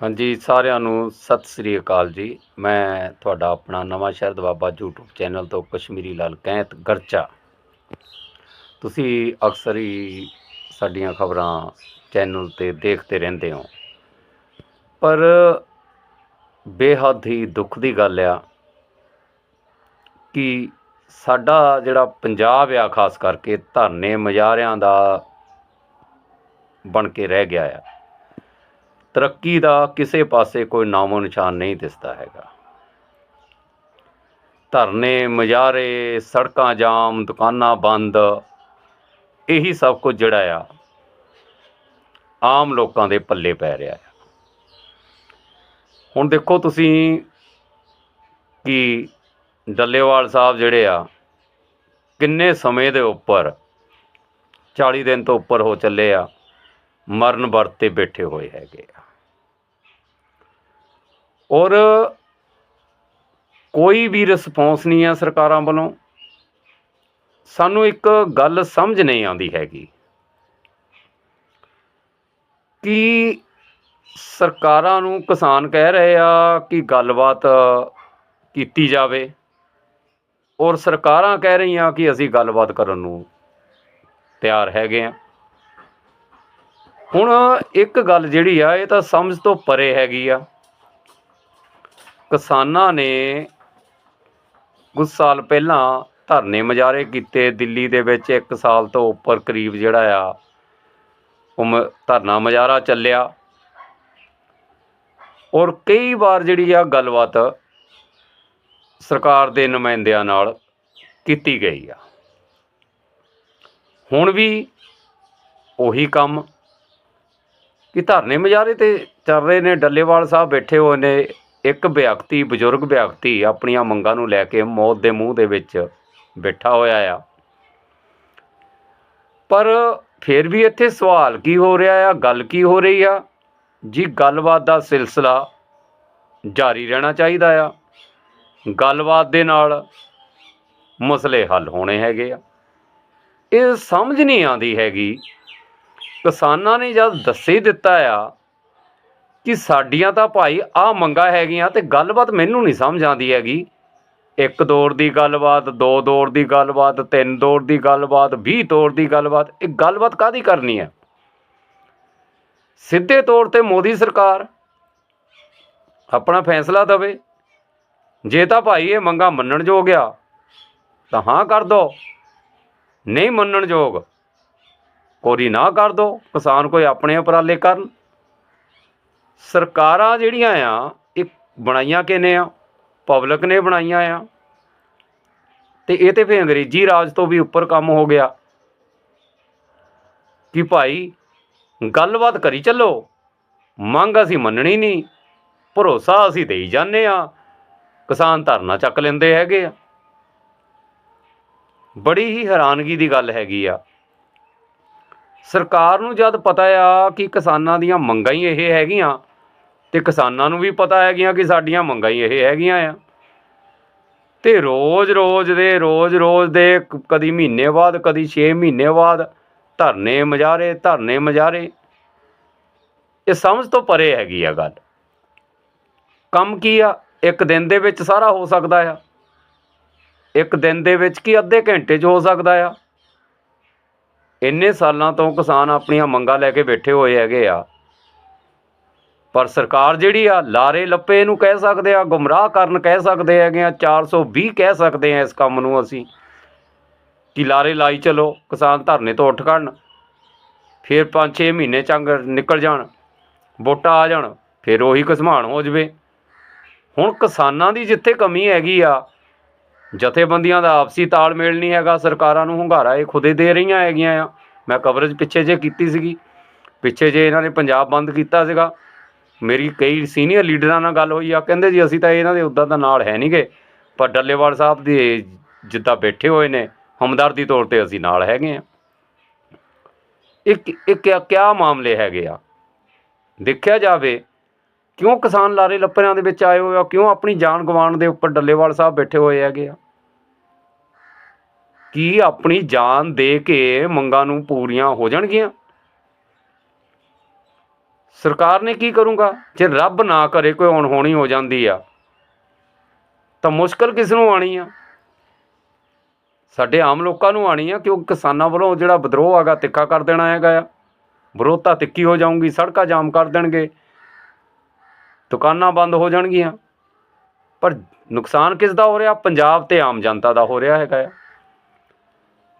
ਹਾਂਜੀ, ਸਾਰਿਆਂ ਨੂੰ ਸਤਿ ਸ੍ਰੀ ਅਕਾਲ ਜੀ। ਮੈਂ ਤੁਹਾਡਾ ਆਪਣਾ ਨਵਾਂ ਸ਼ਹਿਰ ਦਵਾਬਾ YouTube ਚੈਨਲ ਤੋਂ ਕਸ਼ਮੀਰੀ ਲਾਲ ਕੈਂਤ ਗਰਚਾ। ਤੁਸੀਂ ਅਕਸਰ ਹੀ ਸਾਡੀਆਂ ਖਬਰਾਂ ਚੈਨਲ ਤੇ ਦੇਖਦੇ ਰਹਿੰਦੇ ਹੋ। ਪਰ ਬੇਹੱਦ ਹੀ ਦੁੱਖ ਦੀ ਗੱਲ ਆ ਕਿ ਸਾਡਾ ਜਿਹੜਾ ਪੰਜਾਬ ਆ, ਖਾਸ ਕਰਕੇ ਧਰਨੇ ਮਜ਼ਾਰਿਆਂ ਦਾ ਬਣ ਕੇ ਰਹਿ ਗਿਆ ਆ। ਤਰੱਕੀ ਦਾ ਕਿਸੇ ਪਾਸੇ ਕੋਈ ਨਾਮੋ ਨਿਸ਼ਾਨ ਨਹੀਂ ਦਿਸਦਾ ਹੈਗਾ। ਧਰਨੇ ਮੁਜ਼ਾਹਰੇ ਸੜਕਾਂ ਜਾਮ, ਦੁਕਾਨਾਂ ਬੰਦ, ਇਹੀ ਸਭ ਕੁਝ ਜਿਹੜਾ ਆ, ਆਮ ਲੋਕਾਂ ਦੇ ਪੱਲੇ ਪੈ ਰਿਹਾ ਆ। ਹੁਣ ਦੇਖੋ ਤੁਸੀਂ ਕਿ ਡੱਲੇਵਾਲ ਸਾਹਿਬ ਜਿਹੜੇ ਆ, ਕਿੰਨੇ ਸਮੇਂ ਦੇ ਉੱਪਰ 40 ਦਿਨ ਤੋਂ ਉੱਪਰ ਹੋ ਚੱਲੇ ਆ, ਮਰਨ ਵਰਤ ਤੇ ਬੈਠੇ ਹੋਏ ਹੈਗੇ ਆ। ਔਰ ਕੋਈ ਵੀ ਰਿਸਪੌਂਸ ਨਹੀਂ ਆ ਸਰਕਾਰਾਂ ਵੱਲੋਂ। ਸਾਨੂੰ ਇੱਕ ਗੱਲ ਸਮਝ ਨਹੀਂ ਆਉਂਦੀ ਹੈਗੀ ਕਿ ਸਰਕਾਰਾਂ ਨੂੰ ਕਿਸਾਨ ਕਹਿ ਰਹੇ ਆ ਕਿ ਗੱਲਬਾਤ ਕੀਤੀ ਜਾਵੇ ਔਰ ਸਰਕਾਰਾਂ ਕਹਿ ਰਹੀਆਂ ਕਿ ਅਸੀਂ ਗੱਲਬਾਤ ਕਰਨ ਨੂੰ ਤਿਆਰ ਹੈਗੇ ਆ। ਹੁਣ ਇੱਕ ਗੱਲ ਜਿਹੜੀ ਆ, ਇਹ ਤਾਂ ਸਮਝ ਤੋਂ ਪਰੇ ਹੈਗੀ ਆ। ਕਿਸਾਨਾਂ ਨੇ ਕੁਝ ਸਾਲ ਪਹਿਲਾਂ ਧਰਨੇ ਮੁਜ਼ਾਹਰੇ ਕੀਤੇ। ਦਿੱਲੀ ਦੇ ਵਿੱਚ 1 ਸਾਲ ਤੋਂ ਉੱਪਰ ਕਰੀਬ ਜਿਹੜਾ ਆ, ਉਹ ਮ- ਧਰਨਾ ਮੁਜ਼ਾਹਰਾ ਚੱਲਿਆ। ਔਰ ਕਈ ਵਾਰ ਜਿਹੜੀ ਆ ਗੱਲਬਾਤ ਸਰਕਾਰ ਦੇ ਨੁਮਾਇੰਦਿਆਂ ਨਾਲ ਕੀਤੀ ਗਈ ਆ। ਹੁਣ ਵੀ ਉਹੀ ਕੰਮ ਕਿ ਧਰਨੇ ਮੁਜ਼ਾਹਰੇ ਤੇ ਚੱਲ ਰਹੇ ਨੇ। ਡੱਲੇਵਾਲ ਸਾਹਿਬ ਬੈਠੇ ਹੋਏ ਨੇ। ਇੱਕ ਵਿਅਕਤੀ, ਬਜ਼ੁਰਗ ਵਿਅਕਤੀ ਆਪਣੀਆਂ ਮੰਗਾਂ ਨੂੰ ਲੈ ਕੇ ਮੌਤ ਦੇ ਮੂੰਹ ਦੇ ਵਿੱਚ ਬੈਠਾ ਹੋਇਆ ਆ। ਪਰ ਫਿਰ ਵੀ ਇੱਥੇ ਸਵਾਲ ਕੀ ਹੋ ਰਿਹਾ ਆ, ਗੱਲ ਕੀ ਹੋ ਰਹੀ ਆ? ਜੀ, ਗੱਲਬਾਤ ਦਾ ਸਿਲਸਿਲਾ ਜਾਰੀ ਰਹਿਣਾ ਚਾਹੀਦਾ ਆ। ਗੱਲਬਾਤ ਦੇ ਨਾਲ ਮਸਲੇ ਹੱਲ ਹੋਣੇ ਹੈਗੇ ਆ। ਇਹ ਸਮਝ ਨਹੀਂ ਆਉਂਦੀ ਹੈਗੀ। ਕਿਸਾਨਾਂ ਨੇ ਜਦ ਦੱਸੇ ਦਿੱਤਾ ਆ ਕਿ ਸਾਡੀਆਂ ਤਾਂ ਭਾਈ ਆ ਮੰਗਾ ਹੈਗੀਆਂ ਤੇ ਗੱਲਬਾਤ ਮੈਨੂੰ ਨਹੀਂ ਸਮਝ ਆਉਂਦੀ ਹੈਗੀ। ਇੱਕ ਦੌਰ ਦੀ ਗੱਲਬਾਤ, ਦੋ ਦੌਰ ਦੀ ਗੱਲਬਾਤ, ਤਿੰਨ ਦੌਰ ਦੀ ਗੱਲਬਾਤ 20 ਦੌਰ ਦੀ ਗੱਲਬਾਤ, ਇਹ ਗੱਲਬਾਤ ਕਾਦੀ ਕਰਨੀ ਹੈ? ਸਿੱਧੇ ਤੌਰ ਤੇ ਮੋਦੀ ਸਰਕਾਰ ਆਪਣਾ ਫੈਸਲਾ ਦਵੇ। ਜੇ ਤਾਂ ਭਾਈ ਇਹ ਮੰਗਾ ਮੰਨਣ ਯੋਗ ਆ, ਤਾਂ ਹਾਂ ਕਰ ਦੋ। ਨਹੀਂ ਮੰਨਣ ਯੋਗ, ਕੋਰੀ ਨਾ ਕਰ ਦੋ। ਕਿਸਾਨ ਕੋਈ ਆਪਣੇ ਉਪਰਾਲੇ ਕਰਨ। ਸਰਕਾਰਾਂ ਜਿਹੜੀਆਂ ਆ, ਇਹ ਬਣਾਈਆਂ ਕਿਨੇ ਆ? ਪਬਲਿਕ ਨੇ ਬਣਾਈਆਂ ਆ। ਤੇ ਇਹ ਤੇ ਫੇ ਅੰਗਰੇਜ਼ੀ ਰਾਜ ਤੋਂ ਵੀ ਉੱਪਰ ਕੰਮ ਹੋ ਗਿਆ। ਕਿ ਭਾਈ, ਗੱਲਬਾਤ ਕਰੀ ਚੱਲੋ। ਮੰਗ ਅਸੀਂ ਮੰਨਣੀ ਨਹੀਂ। ਭਰੋਸਾ ਅਸੀਂ ਦੇਈ ਜਾਂਦੇ ਆ। ਕਿਸਾਨ ਧਰਨਾ ਚੱਕ ਲੈਂਦੇ ਹੈਗੇ ਆ। ਬੜੀ ਹੀ ਹੈਰਾਨਗੀ ਦੀ ਗੱਲ ਹੈਗੀ ਆ। ਸਰਕਾਰ ਨੂੰ ਜਦ ਪਤਾ ਆ ਕਿ ਕਿਸਾਨਾਂ ਦੀਆਂ ਮੰਗਾਂ ਹੀ ਇਹ ਹੈਗੀਆਂ ਤੇ ਕਿਸਾਨਾਂ ਨੂੰ ਵੀ ਪਤਾ ਹੈਗੀਆਂ ਕਿ ਸਾਡੀਆਂ ਮੰਗਾਂ ਹੀ ਇਹ ਹੈਗੀਆਂ ਆ। ਤੇ ਰੋਜ਼-ਰੋਜ਼ ਦੇ ਰੋਜ਼-ਰੋਜ਼ ਦੇ ਕਦੀ ਮਹੀਨੇ ਬਾਅਦ, ਕਦੀ 6 ਮਹੀਨੇ ਬਾਅਦ ਧਰਨੇ ਮੁਜ਼ਾਹਰੇ ਧਰਨੇ ਮੁਜ਼ਾਹਰੇ ਇਹ ਸਮਝ ਤੋਂ ਪਰੇ ਹੈਗੀ ਆ ਗੱਲ। ਕੰਮ ਕੀ ਆ? ਇੱਕ ਦਿਨ ਦੇ ਵਿੱਚ ਸਾਰਾ ਹੋ ਸਕਦਾ ਆ। ਇੱਕ ਦਿਨ ਦੇ ਵਿੱਚ ਕੀ ਅੱਧੇ ਘੰਟੇ 'ਚ ਹੋ ਸਕਦਾ ਆ। ਇੰਨੇ ਸਾਲਾਂ ਤੋਂ ਕਿਸਾਨ ਆਪਣੀਆਂ ਮੰਗਾਂ ਲੈ ਕੇ ਬੈਠੇ ਹੋਏ ਹੈਗੇ ਆ। ਪਰ ਸਰਕਾਰ ਜਿਹੜੀ ਆ, ਲਾਰੇ ਲੱਪੇ ਨੂੰ ਕਹਿ ਸਕਦੇ ਆ, ਗੁੰਮਰਾਹ ਕਰਨ ਕਹਿ ਸਕਦੇ ਹੈਗੇ ਆ 420 ਕਹਿ ਸਕਦੇ ਆ ਇਸ ਕੰਮ ਨੂੰ ਅਸੀਂ, ਕਿ ਲਾਰੇ ਲਾਈ ਚਲੋ, ਕਿਸਾਨ ਧਰਨੇ ਤੋਂ ਉੱਠ ਖੜਨ, ਫਿਰ 5-6 ਮਹੀਨੇ ਚੰਗ ਨਿਕਲ ਜਾਣ, ਵੋਟਾਂ ਆ ਜਾਣ, ਫਿਰ ਉਹੀ ਘਸਮਾਨ ਹੋ ਜਵੇ। ਹੁਣ ਕਿਸਾਨਾਂ ਦੀ ਜਿੱਥੇ ਕਮੀ ਹੈਗੀ ਆ, ਜਥੇਬੰਦੀਆਂ ਦਾ ਆਪਸੀ ਤਾਲਮੇਲ ਨਹੀਂ ਹੈਗਾ, ਸਰਕਾਰਾਂ ਨੂੰ ਹੁੰਗਾਰਾ ਇਹ ਖੁਦੇ ਦੇ ਰਹੀਆਂ ਹੈਗੀਆਂ ਆ। ਮੈਂ ਕਵਰੇਜ ਪਿੱਛੇ ਜੇ ਕੀਤੀ ਸੀਗੀ, ਪਿੱਛੇ ਜੇ ਇਹਨਾਂ ਨੇ ਪੰਜਾਬ ਬੰਦ ਕੀਤਾ ਸੀਗਾ ਮੇਰੀ ਕਈ ਸੀਨੀਅਰ ਲੀਡਰਾਂ ਨਾਲ ਗੱਲ ਹੋਈ ਆ, ਕਹਿੰਦੇ ਜੀ ਅਸੀਂ ਤਾਂ ਇਹਨਾਂ ਦੇ ਉੱਦਾਂ ਦਾ ਨਾਲ ਹੈ ਨਹੀਂਗੇ ਪਰ ਡੱਲੇਵਾਲ ਸਾਹਿਬ ਦੇ ਜਿੱਦਾਂ ਬੈਠੇ ਹੋਏ ਨੇ, ਹਮਦਰਦੀ ਤੌਰ ਤੇ ਅਸੀਂ ਨਾਲ ਹੈਗੇ ਆ। ਇੱਕ ਕੀ- ਇਹ ਕਿਆ ਕਿਆ ਮਾਮਲੇ ਹੈਗੇ ਆ? ਦੇਖਿਆ ਜਾਵੇ, ਕਿਉਂ ਕਿਸਾਨ ਲਾਰੇ ਲੱਪਰਿਆਂ ਦੇ ਵਿੱਚ ਆਏ ਹੋਏ ਆ, ਕਿਉਂ ਆਪਣੀ ਜਾਨ ਗਵਾਉਣ ਦੇ ਉੱਪਰ ਡੱਲੇਵਾਲ ਸਾਹਿਬ ਬੈਠੇ ਹੋਏ ਹੈਗੇ ਆ? ਕੀ ਆਪਣੀ ਜਾਨ ਦੇ ਕੇ ਮੰਗਾਂ ਨੂੰ ਪੂਰੀਆਂ ਹੋ ਜਾਣਗੀਆਂ? ਸਰਕਾਰ ਨੇ ਕੀ ਕਰੂੰਗਾ? ਜੇ ਰੱਬ ਨਾ ਕਰੇ, ਕੋਈ ਅਣਹੋਣੀ ਹੋ ਜਾਂਦੀ ਆ। ਤਾਂ ਮੁਸ਼ਕਲ ਕਿਸ ਨੂੰ ਆਣੀ ਆ? ਸਾਡੇ ਆਮ ਲੋਕਾਂ ਨੂੰ ਆਣੀ ਆ ਕਿਉਂਕਿ ਕਿਸਾਨਾਂ ਵੱਲੋਂ ਜਿਹੜਾ ਵਿਦਰੋਹ ਹੈਗਾ, ਤਿੱਖਾ ਕਰ ਦੇਣਾ ਹੈਗਾ ਆ। ਵਿਰੋਧਤਾ ਤਿੱਖੀ ਹੋ ਜਾਊਗੀ, ਸੜਕਾਂ ਜਾਮ ਕਰ ਦੇਣਗੇ। ਦੁਕਾਨਾਂ ਬੰਦ ਹੋ ਜਾਣਗੀਆਂ। ਪਰ ਨੁਕਸਾਨ ਕਿਸ ਦਾ ਹੋ ਰਿਹਾ? ਪੰਜਾਬ ਤੇ ਆਮ ਜਨਤਾ ਦਾ ਹੋ ਰਿਹਾ ਹੈਗਾ ਆ।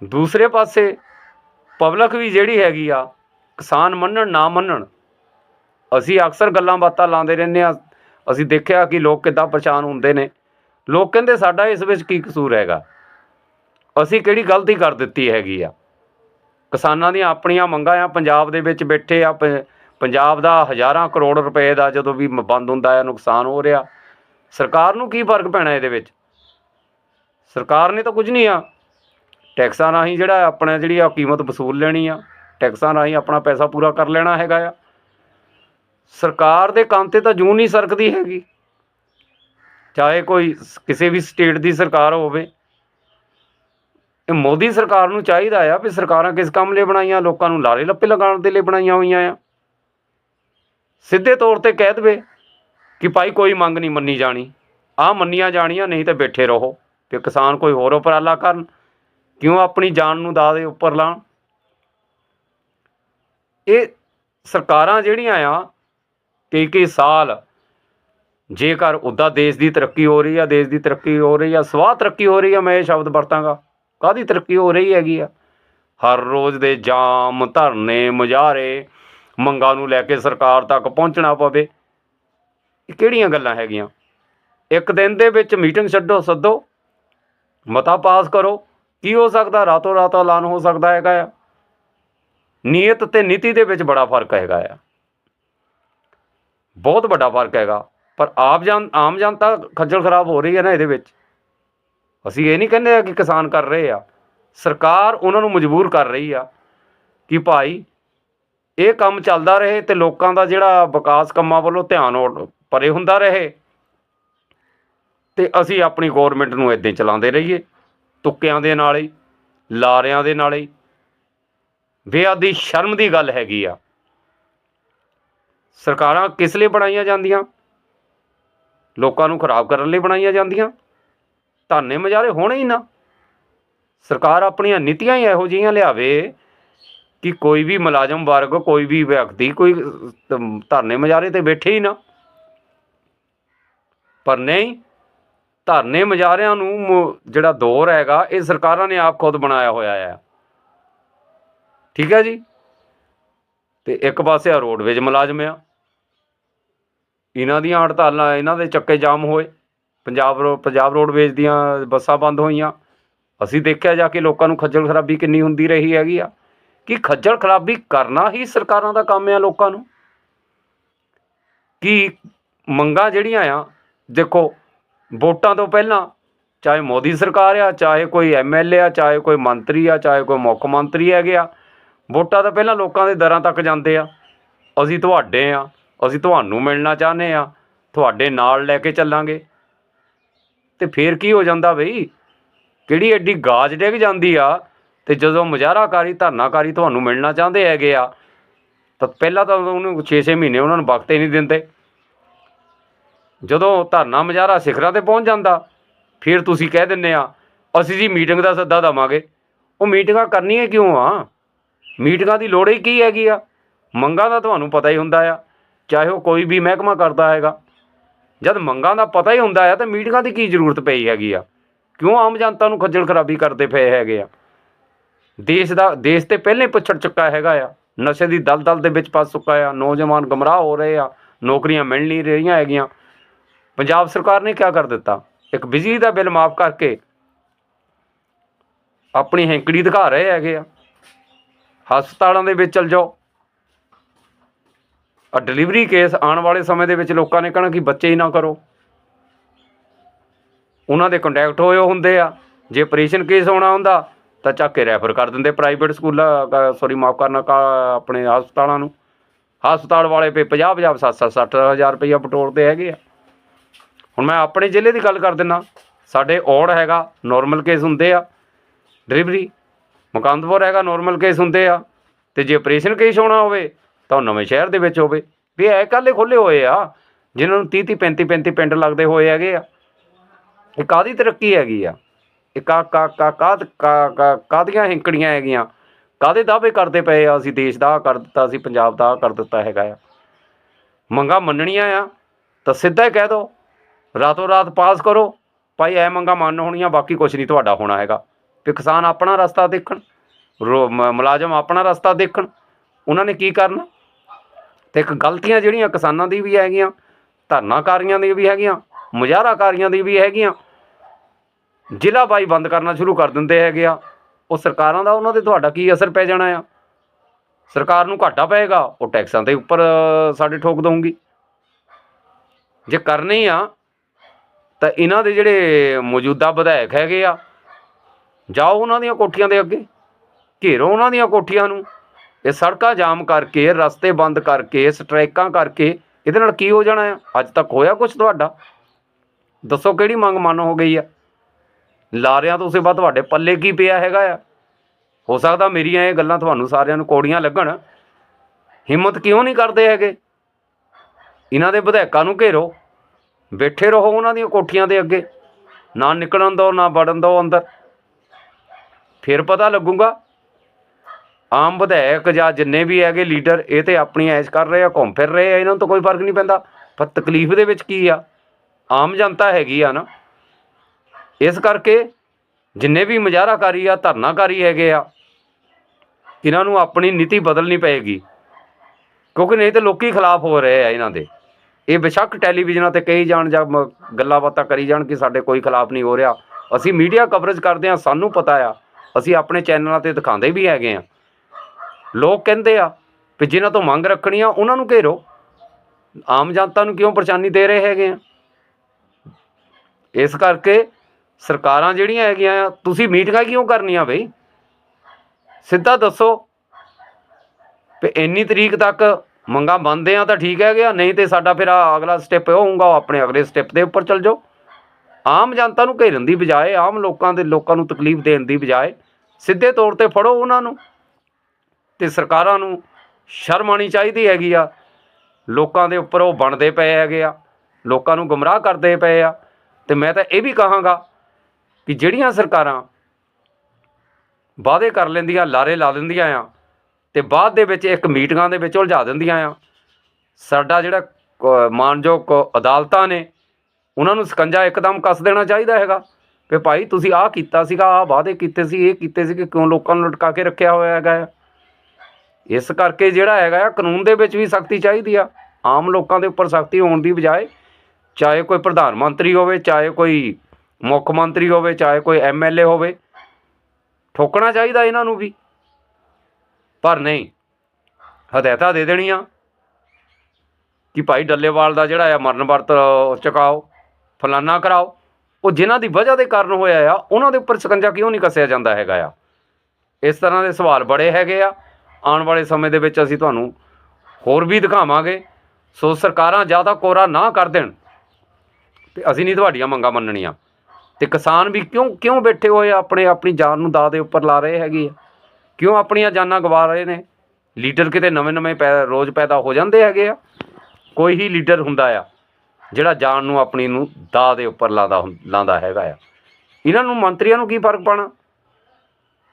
ਦੂਸਰੇ ਪਾਸੇ ਪਬਲਿਕ ਵੀ ਜਿਹੜੀ ਹੈਗੀ ਆ, ਕਿਸਾਨ ਮੰਨਣ, ਨਾ ਮੰਨਣ ਅਸੀਂ ਅਕਸਰ ਗੱਲਾਂ ਬਾਤਾਂ ਲਾਉਂਦੇ ਰਹਿੰਦੇ ਆ ਅਸੀਂ ਦੇਖਿਆ ਕਿ ਲੋਕ ਕਿੱਦਾਂ ਪਰੇਸ਼ਾਨ ਹੁੰਦੇ ਨੇ। ਲੋਕ ਕਹਿੰਦੇ ਸਾਡਾ ਇਸ ਵਿੱਚ ਕੀ ਕਸੂਰ ਹੈਗਾ? ਅਸੀਂ ਕਿਹੜੀ ਗਲਤੀ ਕਰ ਦਿੱਤੀ ਹੈਗੀ ਆ? ਕਿਸਾਨਾਂ ਦੀਆਂ ਆਪਣੀਆਂ ਮੰਗਾਂ ਆ, ਪੰਜਾਬ ਦੇ ਵਿੱਚ ਬੈਠੇ ਆ ਪੰਜਾਬ ਦਾ ਹਜ਼ਾਰਾਂ ਕਰੋੜ ਰੁਪਏ ਦਾ ਜਦੋਂ ਵੀ ਬੰਦ ਹੁੰਦਾ ਹੈ ਨੁਕਸਾਨ ਹੋ ਰਿਹਾ। ਸਰਕਾਰ ਨੂੰ ਕੀ ਫ਼ਰਕ ਪੈਣਾ ਇਹਦੇ ਵਿੱਚ? ਸਰਕਾਰ ਨੇ ਤਾਂ ਕੁਝ ਨਹੀਂ ਆ। ਟੈਕਸਾਂ ਰਾਹੀਂ ਜਿਹੜਾ ਆਪਣਾ ਜਿਹੜੀ ਆ ਕੀਮਤ ਵਸੂਲ ਲੈਣੀ ਆ, ਟੈਕਸਾਂ ਰਾਹੀਂ ਆਪਣਾ ਪੈਸਾ ਪੂਰਾ ਕਰ ਲੈਣਾ ਹੈਗਾ ਆ। ਸਰਕਾਰ ਦੇ ਕੰਮ ਤੇ ਤਾਂ ਜੂੰ ਨਹੀਂ ਸਰਕਦੀ ਹੈਗੀ। ਚਾਹੇ ਕੋਈ ਕਿਸੇ ਵੀ ਸਟੇਟ ਦੀ ਸਰਕਾਰ ਹੋਵੇ। ਇਹ ਮੋਦੀ ਸਰਕਾਰ ਨੂੰ ਚਾਹੀਦਾ ਆ ਵੀ ਸਰਕਾਰਾਂ ਕਿਸ ਕੰਮ ਲਈ ਬਣਾਈਆਂ, ਲੋਕਾਂ ਨੂੰ ਲਾਰੇ ਲੱਪੇ ਲਗਾਉਣ ਦੇ ਲਈ ਬਣਾਈਆਂ ਹੋਈਆਂ ਆ। ਸਿੱਧੇ ਤੌਰ ਤੇ ਕਹਿ ਦੇਵੇ ਕਿ ਭਾਈ ਕੋਈ ਮੰਗ ਨਹੀਂ ਮੰਨੀ ਜਾਣੀ। ਆ ਮੰਨੀਆਂ ਜਾਣੀਆਂ, ਨਹੀਂ ਤਾਂ ਬੈਠੇ ਰਹੋ। ਤੇ ਕਿਸਾਨ ਕੋਈ ਹੋਰ ਉਪਰਾਲਾ ਕਰਨ, ਕਿਉਂ ਆਪਣੀ ਜਾਨ ਨੂੰ ਦਾ ਦੇ ਉੱਪਰ ਲਾਣ ਇਹ ਸਰਕਾਰਾਂ ਜਿਹੜੀਆਂ ਆ ਕਈ ਕਈ ਸਾਲ ਜੇਕਰ ਉੱਦਾਂ ਦੇਸ਼ ਦੀ ਤਰੱਕੀ ਹੋ ਰਹੀ ਆ, ਦੇਸ਼ ਦੀ ਤਰੱਕੀ ਹੋ ਰਹੀ ਆ, ਸਵਾਹ ਤਰੱਕੀ ਹੋ ਰਹੀ ਆ, ਮੈਂ ਇਹ ਸ਼ਬਦ ਵਰਤਾਂਗਾ। ਕਾਹਦੀ ਤਰੱਕੀ ਹੋ ਰਹੀ ਹੈਗੀ ਆ? ਹਰ ਰੋਜ਼ ਦੇ ਜਾਮ, ਧਰਨੇ, ਮੁਜ਼ਾਹਰੇ ਮੰਗਾਂ ਨੂੰ ਲੈ ਕੇ ਸਰਕਾਰ ਤੱਕ ਪਹੁੰਚਣਾ ਪਵੇ। ਇਹ ਕਿਹੜੀਆਂ ਗੱਲਾਂ ਹੈਗੀਆਂ? ਇੱਕ ਦਿਨ ਦੇ ਵਿੱਚ ਮੀਟਿੰਗ ਛੱਡੋ, ਸੱਦੋ। ਮਤਾ ਪਾਸ ਕਰੋ। ਕੀ ਹੋ ਸਕਦਾ? ਰਾਤੋਂ ਰਾਤ ਐਲਾਨ ਹੋ ਸਕਦਾ ਹੈਗਾ ਆ। ਨੀਅਤ ਤੇ ਨੀਤੀ ਦੇ ਵਿੱਚ ਬੜਾ ਫ਼ਰਕ ਹੈਗਾ ਆ। ਬਹੁਤ ਵੱਡਾ ਫ਼ਰਕ ਹੈਗਾ। ਪਰ ਆਪ ਜਨ, ਆਮ ਜਨਤਾ ਖੱਜਲ ਖਰਾਬ ਹੋ ਰਹੀ ਹੈ ਨਾ ਇਹਦੇ ਵਿੱਚ। ਅਸੀਂ ਇਹ ਨਹੀਂ ਕਹਿੰਦੇ ਆ ਕਿ ਕਿਸਾਨ ਕਰ ਰਹੇ ਆ। ਸਰਕਾਰ ਉਹਨਾਂ ਨੂੰ ਮਜਬੂਰ ਕਰ ਰਹੀ ਆ ਕਿ ਭਾਈ ਇਹ ਕੰਮ ਚੱਲਦਾ ਰਹੇ ਤੇ ਲੋਕਾਂ ਦਾ ਜਿਹੜਾ ਵਿਕਾਸ ਕੰਮਾਂ ਵੱਲੋਂ ਧਿਆਨ ਉਹ ਪਰੇ ਹੁੰਦਾ ਰਹੇ। ਤੇ ਅਸੀਂ ਆਪਣੀ ਗਵਰਨਮੈਂਟ ਨੂੰ ਇਦਾਂ ਚਲਾਉਂਦੇ ਰਹੀਏ। ਤੁੱਕਿਆਂ ਦੇ ਨਾਲ ਹੀ, ਲਾਰਿਆਂ ਦੇ ਨਾਲ ਹੀ। ਬੇਅਦੀ ਸ਼ਰਮ ਦੀ ਗੱਲ ਹੈਗੀ ਆ। ਸਰਕਾਰਾਂ ਕਿਸ ਲਈ ਬਣਾਈਆਂ ਜਾਂਦੀਆਂ? ਲੋਕਾਂ ਨੂੰ ਖਰਾਬ ਕਰਨ ਲਈ ਬਣਾਈਆਂ ਜਾਂਦੀਆਂ? ਧਾਨੇ ਮਜਾਰੇ ਹੋਣੇ ਹੀ ਨਾ। ਸਰਕਾਰ ਆਪਣੀਆਂ ਨੀਤੀਆਂ ਹੀ ਇਹੋ ਜਿਹੀਆਂ ਲਿਆਵੇ ਕਿ ਕੋਈ ਵੀ ਮੁਲਾਜ਼ਮ ਵਰਗ, ਕੋਈ ਵੀ ਵਿਅਕਤੀ, ਕੋਈ ਧਰਨੇ ਮਜਾਰੇ ਤੇ ਬੈਠੇ ਹੀ ਨਾ। ਪਰ ਨਹੀਂ ਧਰਨੇ ਮਜਾਰਿਆਂ ਨੂੰ ਜਿਹੜਾ ਦੌਰ ਹੈਗਾ, ਇਹ ਸਰਕਾਰਾਂ ਨੇ ਆਪ ਖੁਦ ਬਣਾਇਆ ਹੋਇਆ ਹੈ ਠੀਕ ਹੈ ਜੀ? ਤੇ ਇੱਕ ਪਾਸੇ ਆ ਰੋਡਵੇਜ ਮੁਲਾਜ਼ਮ ਆ। ਇਹਨਾਂ ਦੀਆਂ ਹੜਤਾਲਾਂ, ਇਹਨਾਂ ਦੇ ਚੱਕੇ ਜਾਮ ਹੋਏ। ਪੰਜਾਬ ਰੋ, ਪੰਜਾਬ ਰੋਡਵੇਜ ਦੀਆਂ ਬੱਸਾਂ ਬੰਦ ਹੋਈਆਂ। ਅਸੀਂ ਦੇਖਿਆ ਜਾ ਕੇ ਲੋਕਾਂ ਨੂੰ ਖੱਜਲ ਖਰਾਬੀ ਕਿੰਨੀ ਹੁੰਦੀ ਰਹੀ ਹੈਗੀ ਆ। ਕਿ ਖੱਜਲ ਖਰਾਬੀ ਕਰਨਾ ਹੀ ਸਰਕਾਰਾਂ ਦਾ ਕੰਮ ਆ ਲੋਕਾਂ ਨੂੰ? ਕਿ ਮੰਗਾਂ ਜਿਹੜੀਆਂ ਆ, ਦੇਖੋ, ਵੋਟਾਂ ਤੋਂ ਪਹਿਲਾਂ ਚਾਹੇ ਮੋਦੀ ਸਰਕਾਰ ਆ, ਚਾਹੇ ਕੋਈ ਐਮਐਲਏ ਆ, ਚਾਹੇ ਕੋਈ ਮੰਤਰੀ ਆ, ਚਾਹੇ ਕੋਈ ਮੁੱਖ ਮੰਤਰੀ ਹੈਗੇ ਆ ਵੋਟਾਂ ਤਾਂ ਪਹਿਲਾਂ ਲੋਕਾਂ ਦੇ ਦਰਾਂ ਤੱਕ ਜਾਂਦੇ ਆ। ਅਸੀਂ ਤੁਹਾਡੇ ਆ, ਅਸੀਂ ਤੁਹਾਨੂੰ ਮਿਲਣਾ ਚਾਹੁੰਦੇ ਆ, ਤੁਹਾਡੇ ਨਾਲ ਲੈ ਕੇ ਚੱਲਾਂਗੇ। ਤੇ ਫੇਰ ਕੀ ਹੋ ਜਾਂਦਾ ਬਈ? ਕਿਹੜੀ ਐਡੀ ਗਾਜ ਡਿੱਗ ਜਾਂਦੀ ਆ? ਤੇ ਜਦੋਂ ਮੁਜ਼ਾਹਰਾਕਾਰੀ, ਧਰਨਾਕਾਰੀ ਤੁਹਾਨੂੰ ਮਿਲਣਾ ਚਾਹੁੰਦੇ ਹੈਗੇ ਆ, ਤਾਂ ਪਹਿਲਾਂ ਤਾਂ ਉਹਨੂੰ 6-6 ਮਹੀਨੇ ਉਹਨਾਂ ਨੂੰ ਵਕਤ ਹੀ ਨਹੀਂ ਦਿੰਦੇ। ਜਦੋਂ ਧਰਨਾ ਮੁਜ਼ਾਹਰਾ ਸਿਖਰਾਂ ਤੇ ਪਹੁੰਚ ਜਾਂਦਾ, ਫਿਰ ਤੁਸੀਂ ਕਹਿ ਦਿੰਦੇ ਆ, ਅਸੀਂ ਜੀ ਮੀਟਿੰਗ ਦਾ ਸੱਦਾ ਦੇਵਾਂਗੇ। ਉਹ ਮੀਟਿੰਗਾਂ ਕਰਨੀਆਂ ਕਿਉਂ ਆ? ਮੀਟਿੰਗਾਂ ਦੀ ਲੋੜ ਹੀ ਕੀ ਹੈਗੀ ਆ? ਮੰਗਾਂ ਦਾ ਤੁਹਾਨੂੰ ਪਤਾ ਹੀ ਹੁੰਦਾ ਆ, ਚਾਹੇ ਉਹ ਕੋਈ ਵੀ ਮਹਿਕਮਾ ਕਰਦਾ ਹੈਗਾ। ਜਦ ਮੰਗਾਂ ਦਾ ਪਤਾ ਹੀ ਹੁੰਦਾ ਆ, ਤਾਂ ਮੀਟਿੰਗਾਂ ਦੀ ਕੀ ਜ਼ਰੂਰਤ ਪਈ ਹੈਗੀ ਆ? ਕਿਉਂ ਆਮ ਜਨਤਾ ਨੂੰ ਖੱਜਲ ਖਰਾਬੀ ਕਰਦੇ ਪਏ ਹੈਗੇ ਆ? ਦੇਸ਼ ਦਾ, ਦੇਸ਼ ਤੇ ਪਹਿਲੇ ਹੀ ਚੁੱਕਾ ਹੈਗਾ ਆ। ਨਸ਼ੇ ਦੀ ਦਲਦਲ ਦੇ ਵਿੱਚ ਫਸ ਚੁੱਕਾ ਆ। ਨੌਜਵਾਨ ਗਮਰਾਹ ਹੋ ਰਹੇ ਆ। ਨੌਕਰੀਆਂ ਮਿਲ ਨਹੀਂ ਰਹੀਆਂ ਹੈਗੀਆਂ। ਪੰਜਾਬ ਸਰਕਾਰ ਨੇ ਕੀ ਕਰ ਦਿੱਤਾ? ਇੱਕ ਬਿਜਲੀ ਦਾ ਬਿੱਲ ਮਾਫ ਕਰਕੇ ਆਪਣੀ ਹੈਂਕੜੀ ਦਿਖਾ ਰਹੇ ਹੈਗੇ ਆ। ਹਸਪਤਾਲਾਂ ਦੇ ਵਿੱਚ ਚਲ ਜਾਓ। ਆ ਡਿਲੀਵਰੀ ਕੇਸ ਆਉਣ ਵਾਲੇ ਸਮੇਂ ਦੇ ਵਿੱਚ ਲੋਕਾਂ ਨੇ ਕਹਿਣਾ ਕਿ ਬੱਚੇ ਹੀ ਨਾ ਕਰੋ। ਉਹਨਾਂ ਦੇ ਕੰਟੈਕਟ ਹੋਏ ਹੁੰਦੇ ਆ। ਜੇ ਆਪਰੇਸ਼ਨ ਕੇਸ ਹੋਣਾ ਹੁੰਦਾ, ਤਾਂ ਚੱਕ ਕੇ ਰੈਫਰ ਕਰ ਦਿੰਦੇ ਪ੍ਰਾਈਵੇਟ ਸਕੂਲਾਂ ਸੌਰੀ ਮਾਫ ਕਰਨਾ, ਕਾ- ਆਪਣੇ ਹਸਪਤਾਲਾਂ ਨੂੰ। ਹਸਪਤਾਲ ਵਾਲੇ ਪੇ 50 50 60 60 60 ਹਜ਼ਾਰ ਰੁਪਈਆ ਬਟੋਰਦੇ ਹੈਗੇ ਆ। ਹੁਣ ਮੈਂ ਆਪਣੇ ਜ਼ਿਲ੍ਹੇ ਦੀ ਗੱਲ ਕਰ ਦਿੰਦਾ। ਸਾਡੇ ਔੜ ਹੈਗਾ ਨਾਰਮਲ ਕੇਸ ਹੁੰਦੇ ਆ। ਡਿਲੀਵਰੀ ਮੁਕੰਦਪੁਰ ਹੈਗਾ ਨਾਰਮਲ ਕੇਸ ਹੁੰਦੇ ਆ। ਤੇ ਜੇ ਆਪਰੇਸ਼ਨ ਕੇਸ ਹੋਣਾ ਹੋਵੇ, ਤਾਂ ਉਹ ਨਵੇਂ ਸ਼ਹਿਰ ਦੇ ਵਿੱਚ ਹੋਵੇ। ਵੀ ਇਹ ਕਾਲੇ ਖੋਲੇ ਹੋਏ ਆ, ਜਿਨ੍ਹਾਂ ਨੂੰ 30 30 35 35 ਪਿੰਡ ਲੱਗਦੇ ਹੋਏ ਹੈਗੇ ਆ। ਇਹ ਕਾਦੀ ਤਰੱਕੀ ਹੈਗੀ ਆ? ਇਹ ਕਾ ਕਾ ਕਾ ਕਾਦ- ਕਾ- ਕਾ- ਕਾਹਦੀਆਂ ਹਿੰਕੜੀਆਂ ਹੈਗੀਆਂ? ਕਾਦੇ ਦਾਅਵੇ ਕਰਦੇ ਪਏ ਆ ਅਸੀਂ? ਦੇਸ਼ ਦਾ ਆਹ ਕਰ ਦਿੱਤਾ, ਅਸੀਂ ਪੰਜਾਬ ਦਾ ਆਹ ਕਰ ਦਿੱਤਾ ਹੈਗਾ ਆ। ਮੰਗਾ ਮੰਨਣੀਆਂ ਆ, ਤਾਂ ਸਿੱਧਾ ਹੀ ਕਹਿ ਦੋ। ਰਾਤੋਂ ਰਾਤ ਪਾਸ ਕਰੋ। ਭਾਈ ਐ ਮੰਗਾ ਮੰਨ ਹੋਣੀਆਂ, ਬਾਕੀ ਕੁਝ ਨਹੀਂ ਤੁਹਾਡਾ ਹੋਣਾ ਹੈਗਾ। ਵੀ ਕਿਸਾਨ ਆਪਣਾ ਰਸਤਾ ਦੇਖਣ, ਰੋ- ਮ- ਮੁਲਾਜ਼ਮ ਆਪਣਾ ਰਸਤਾ ਦੇਖਣ। ਉਹਨਾਂ ਨੇ ਕੀ ਕਰਨਾ? ਤੇ ਇੱਕ ਗਲਤੀਆਂ ਜਿਹੜੀਆਂ ਕਿਸਾਨਾਂ ਦੀ ਵੀ ਹੈਗੀਆਂ, ਧਰਨਾਕਾਰੀਆਂ ਦੀ ਵੀ ਹੈਗੀਆਂ, ਮੁਜ਼ਾਹਰਾਕਾਰੀਆਂ ਦੀ ਵੀ ਹੈਗੀਆਂ, ਜ਼ਿਲ੍ਹਾ ਬਾਈ ਬੰਦ ਕਰਨਾ ਸ਼ੁਰੂ ਕਰ ਦਿੰਦੇ ਹੈਗੇ ਆ। ਉਹ ਸਰਕਾਰਾਂ ਦਾ, ਉਹਨਾਂ ਤੇ ਤੁਹਾਡਾ ਕੀ ਅਸਰ ਪੈ ਜਾਣਾ ਆ? ਸਰਕਾਰ ਨੂੰ ਘਾਟਾ ਪਏਗਾ, ਉਹ ਟੈਕਸਾਂ ਦੇ ਉੱਪਰ ਸਾਡੇ ਠੋਕ ਦਊਗੀ। ਜੇ ਕਰਨੀ ਆ, ਤਾਂ ਇਹਨਾਂ ਦੇ ਜਿਹੜੇ ਮੌਜੂਦਾ ਵਿਧਾਇਕ ਹੈਗੇ ਆ ਜਾਓ ਉਹਨਾਂ ਦੀਆਂ ਕੋਠੀਆਂ ਦੇ ਅੱਗੇ, ਘੇਰੋ ਉਹਨਾਂ ਦੀਆਂ ਕੋਠੀਆਂ ਨੂੰ। ਇਹ ਸੜਕਾਂ ਜਾਮ ਕਰਕੇ, ਰਸਤੇ ਬੰਦ ਕਰਕੇ, ਸਟ੍ਰਾਈਕਾਂ ਕਰਕੇ, ਇਹਦੇ ਨਾਲ ਕੀ ਹੋ ਜਾਣਾ ਆ? ਅੱਜ ਤੱਕ ਹੋਇਆ ਕੁਝ ਤੁਹਾਡਾ? ਦੱਸੋ ਕਿਹੜੀ ਮੰਗ ਮੰਨ ਹੋ ਗਈ ਆ? ਲਾਰਿਆਂ ਤੋਂ ਸਿਵਾ ਤੁਹਾਡੇ ਪੱਲੇ ਕੀ ਪਿਆ ਹੈਗਾ ਆ? ਹੋ ਸਕਦਾ ਮੇਰੀਆਂ ਇਹ ਗੱਲਾਂ ਤੁਹਾਨੂੰ ਸਾਰਿਆਂ ਨੂੰ ਕੋੜੀਆਂ ਲੱਗਣ। ਹਿੰਮਤ ਕਿਉਂ ਨਹੀਂ ਕਰਦੇ ਹੈਗੇ? ਇਹਨਾਂ ਦੇ ਵਿਧਾਇਕਾਂ ਨੂੰ ਘੇਰੋ। ਬੈਠੇ ਰਹੋ ਉਹਨਾਂ ਦੀਆਂ ਕੋਠੀਆਂ ਦੇ ਅੱਗੇ। ਨਾ ਨਿਕਲਣ ਦਿਓ, ਨਾ ਵੜਨ ਦਿਓ ਅੰਦਰ। ਫਿਰ ਪਤਾ ਲੱਗੂਗਾ। ਆਮ ਵਿਧਾਇਕ ਜਾਂ ਜਿੰਨੇ ਵੀ ਹੈਗੇ ਲੀਡਰ, ਇਹ ਤੇ ਆਪਣੀ ਐਸ਼ ਕਰ ਰਹੇ ਆ, ਘੁੰਮ ਫਿਰ ਰਹੇ ਆ, ਇਹਨਾਂ ਨੂੰ ਤਾਂ ਕੋਈ ਫ਼ਰਕ ਨਹੀਂ ਪੈਂਦਾ। ਪਰ ਤਕਲੀਫ ਦੇ ਵਿੱਚ ਕੀ ਆ? ਆਮ ਜਨਤਾ ਹੈਗੀ ਆ ਨਾ। ਇਸ ਕਰਕੇ ਜਿੰਨੇ ਵੀ ਮੁਜ਼ਾਹਰਾਕਾਰੀ ਆ, ਧਰਨਾਕਾਰੀ ਹੈਗੇ ਆ, ਇਹਨਾਂ ਨੂੰ ਆਪਣੀ ਨੀਤੀ ਬਦਲਣੀ ਪਏਗੀ। ਕਿਉਂਕਿ ਨਹੀਂ ਤੇ ਲੋਕੀ ਖਿਲਾਫ ਹੋ ਰਹੇ ਆ ਇਹਨਾਂ ਦੇ। ਇਹ ਬੇਸ਼ੱਕ ਟੈਲੀਵਿਜ਼ਨਾਂ ਤੇ ਕਹੀ ਜਾਣ ਜਾਂ ਮ- ਗੱਲਾਂ ਬਾਤਾਂ ਕਰੀ ਜਾਣ ਕਿ ਸਾਡੇ ਕੋਈ ਖਿਲਾਫ ਨਹੀਂ ਹੋ ਰਿਹਾ। ਅਸੀਂ ਮੀਡੀਆ ਕਵਰੇਜ ਕਰਦੇ ਆ, ਸਾਨੂੰ ਪਤਾ ਆ ਅਸੀਂ ਆਪਣੇ ਚੈਨਲਾਂ ਤੇ ਦਿਖਾਉਂਦੇ ਵੀ ਹੈਗੇ ਆ। ਲੋਕ ਕਹਿੰਦੇ ਆ ਵੀ ਜਿਨ੍ਹਾਂ ਤੋਂ ਮੰਗ ਰੱਖਣੀ ਆ, ਉਹਨਾਂ ਨੂੰ ਘੇਰੋ। ਆਮ ਜਨਤਾ ਨੂੰ ਕਿਉਂ ਪਰੇਸ਼ਾਨੀ ਦੇ ਰਹੇ ਹੈਗੇ ਆ? ਇਸ ਕਰਕੇ ਸਰਕਾਰਾਂ ਜਿਹੜੀਆਂ ਹੈਗੀਆਂ ਆ, ਤੁਸੀਂ ਮੀਟਿੰਗਾਂ ਕਿਉਂ ਕਰਨੀਆਂ ਬਈ? ਸਿੱਧਾ ਦੱਸੋ ਵੀ ਇੰਨੀ ਤਰੀਕ ਤੱਕ ਮੰਗਾਂ ਮੰਨਦੇ ਆ ਤਾਂ ਠੀਕ ਹੈਗੇ ਆ, ਨਹੀਂ ਤੇ ਸਾਡਾ ਫਿਰ ਅਗਲਾ ਸਟੈਪ ਇਹ ਹੋਊਗਾ, ਉਹ ਆਪਣੇ ਅਗਲੇ ਸਟੈਪ ਦੇ ਉੱਪਰ ਚੱਲ ਜਾਓ। ਆਮ ਜਨਤਾ ਨੂੰ ਘੇਰਨ ਦੀ ਬਜਾਏ, ਆਮ ਲੋਕਾਂ ਦੇ, ਲੋਕਾਂ ਨੂੰ ਤਕਲੀਫ ਦੇਣ ਦੀ ਬਜਾਏ ਸਿੱਧੇ ਤੌਰ ਤੇ ਫੜੋ ਉਹਨਾਂ ਨੂੰ ਤੇ ਸਰਕਾਰਾਂ ਨੂੰ ਸ਼ਰਮ ਆਉਣੀ ਚਾਹੀਦੀ ਹੈਗੀ ਆ। ਲੋਕਾਂ ਦੇ ਉੱਪਰ ਉਹ ਬਣਦੇ ਪਏ ਹੈਗੇ ਆ, ਲੋਕਾਂ ਨੂੰ ਗੁੰਮਰਾਹ ਕਰਦੇ ਪਏ ਆ ਤੇ ਮੈਂ ਤਾਂ ਇਹ ਵੀ ਕਹਾਂਗਾ ਕਿ ਜਿਹੜੀਆਂ ਸਰਕਾਰਾਂ ਵਾਅਦੇ ਕਰ ਲੈਂਦੀਆਂ, ਲਾਰੇ ਲਾ ਦਿੰਦੀਆਂ ਆ ਤੇ ਬਾਅਦ ਦੇ ਵਿੱਚ ਇੱਕ ਮੀਟਿੰਗਾਂ ਦੇ ਵਿੱਚ ਉਲਝਾ ਦਿੰਦੀਆਂ ਆ। ਸਾਡਾ ਜਿਹੜਾ ਮਾਨਯੋਗ ਅਦਾਲਤਾਂ ਨੇ ਉਹਨਾਂ ਨੂੰ ਸਕੰਜਾ ਇੱਕਦਮ ਕੱਸ ਦੇਣਾ ਚਾਹੀਦਾ ਹੈਗਾ। ਕਿ ਭਾਈ ਤੁਸੀਂ ਆਹ ਕੀਤਾ ਸੀਗਾ, ਆਹ ਵਾਅਦੇ ਕੀਤੇ ਸੀ, ਇਹ ਕੀਤੇ ਸੀ ਕਿ ਕਿਉਂ ਲੋਕਾਂ ਨੂੰ ਲਟਕਾ ਕੇ ਰੱਖਿਆ ਹੋਇਆ ਹੈਗਾ ਆ। ਇਸ ਕਰਕੇ ਜਿਹੜਾ ਹੈਗਾ ਆ, ਕਾਨੂੰਨ ਦੇ ਵਿੱਚ ਵੀ ਸਖਤੀ ਚਾਹੀਦੀ ਆ। ਆਮ ਲੋਕਾਂ ਦੇ ਉੱਪਰ ਸਖਤੀ ਹੋਣ ਦੀ ਬਜਾਏ ਚਾਹੇ ਕੋਈ ਪ੍ਰਧਾਨ ਮੰਤਰੀ ਹੋਵੇ, ਚਾਹੇ ਕੋਈ ਮੁੱਖ ਮੰਤਰੀ ਹੋਵੇ, ਚਾਹੇ ਕੋਈ ਐਮਐਲਏ ਹੋਵੇ, ਠੋਕਣਾ ਚਾਹੀਦਾ ਇਹਨਾਂ ਨੂੰ ਵੀ। ਪਰ ਨਹੀਂ, ਹਦਾਇਤਾਂ ਦੇ ਦੇਣੀਆਂ। ਕਿ ਭਾਈ ਡੱਲੇਵਾਲ ਦਾ ਜਿਹੜਾ ਆ ਮਰਨ ਵਰਤ ਚੁਕਾਓ। ਫਲਾਨਾ ਕਰਾਓ। ਉਹ ਜਿਨ੍ਹਾਂ ਦੀ ਵਜ੍ਹਾ ਦੇ ਕਾਰਨ ਹੋਇਆ ਆ, ਉਹਨਾਂ ਦੇ ਉੱਪਰ ਸਕੰਜਾ ਕਿਉਂ ਨਹੀਂ ਕੱਸਿਆ ਜਾਂਦਾ ਹੈਗਾ ਆ? ਇਸ ਤਰ੍ਹਾਂ ਦੇ ਸਵਾਲ ਬੜੇ ਹੈਗੇ ਆ। ਆਉਣ ਵਾਲੇ ਸਮੇਂ ਦੇ ਵਿੱਚ ਅਸੀਂ ਤੁਹਾਨੂੰ ਹੋਰ ਵੀ ਦਿਖਾਵਾਂਗੇ। ਸੋ ਸਰਕਾਰਾਂ ਜ਼ਿਆਦਾ ਕੋਰਾ ਨਾ ਕਰ ਦੇਣ। ਤੇ ਅਸੀਂ ਨਹੀਂ ਤੁਹਾਡੀਆਂ ਮੰਗਾਂ ਮੰਨਣੀਆਂ। ਤੇ ਕਿਸਾਨ ਵੀ ਕਿਉਂ ਕਿਉਂ ਬੈਠੇ ਹੋਏ ਆਪਣੇ, ਆਪਣੀ ਜਾਨ ਨੂੰ ਦਾਅ ਦੇ ਉੱਪਰ ਲਾ ਰਹੇ ਹੈਗੇ ਆ। ਕਿਉਂ ਆਪਣੀਆਂ ਜਾਨਾਂ ਗਵਾ ਰਹੇ ਨੇ? ਲੀਡਰ ਕਿਤੇ ਨਵੇਂ-ਨਵੇਂ ਪੈ, ਰੋਜ਼ ਪੈਦਾ ਹੋ ਜਾਂਦੇ ਹੈਗੇ ਆ। ਕੋਈ ਹੀ ਲੀਡਰ ਹੁੰਦਾ ਆ। ਜਿਹੜਾ ਜਾਨ ਨੂੰ ਆਪਣੀ ਨੂੰ ਦਾਅ ਦੇ ਉੱਪਰ ਲਾਦਾ ਲਾਉਂਦਾ ਹੈਗਾ ਆ। ਇਹਨਾਂ ਨੂੰ ਮੰਤਰੀਆਂ ਨੂੰ ਕੀ ਫ਼ਰਕ ਪਾਣਾ?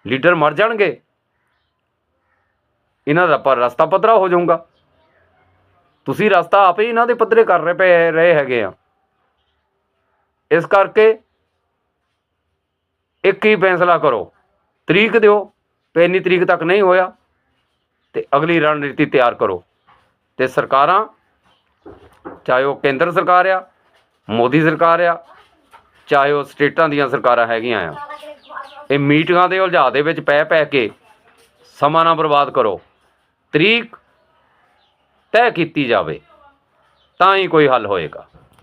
ਲੀਡਰ ਮਰ ਜਾਣਗੇ। ਇਹਨਾਂ ਦਾ ਪਰ ਰਸਤਾ ਪੱਧਰਾ ਹੋ ਜਾਊਗਾ। ਤੁਸੀਂ ਰਸਤਾ ਆਪੇ ਇਹਨਾਂ ਦੇ ਪੱਧਰੇ ਕਰ ਰਹੇ ਪਏ ਰਹੇ ਹੈਗੇ ਆ। ਇਸ ਕਰਕੇ ਇੱਕ ਹੀ ਫੈਸਲਾ ਕਰੋ। ਤਰੀਕ ਦਿਓ, ਵੀ ਇੰਨੀ ਤਰੀਕ ਤੱਕ ਨਹੀਂ ਹੋਇਆ, ਤੇ ਅਗਲੀ ਰਣਨੀਤੀ ਤਿਆਰ ਕਰੋ। ਤੇ ਸਰਕਾਰਾਂ ਚਾਹੇ ਉਹ ਕੇਂਦਰ ਸਰਕਾਰ ਆ, ਮੋਦੀ ਸਰਕਾਰ ਆ, ਚਾਹੇ ਉਹ ਸਟੇਟਾਂ ਦੀਆਂ ਸਰਕਾਰਾਂ ਹੈਗੀਆਂ ਆ। ਇਹ ਮੀਟਿੰਗਾਂ ਦੇ ਉਲਝਾ ਦੇ ਵਿੱਚ ਪੈ ਪੈ ਕੇ ਸਮਾਂ ਨਾ ਬਰਬਾਦ ਕਰੋ। ਤਰੀਕ ਤੈਅ ਕੀਤੀ ਜਾਵੇ, ਤਾਂ ਹੀ ਕੋਈ ਹੱਲ ਹੋਏਗਾ।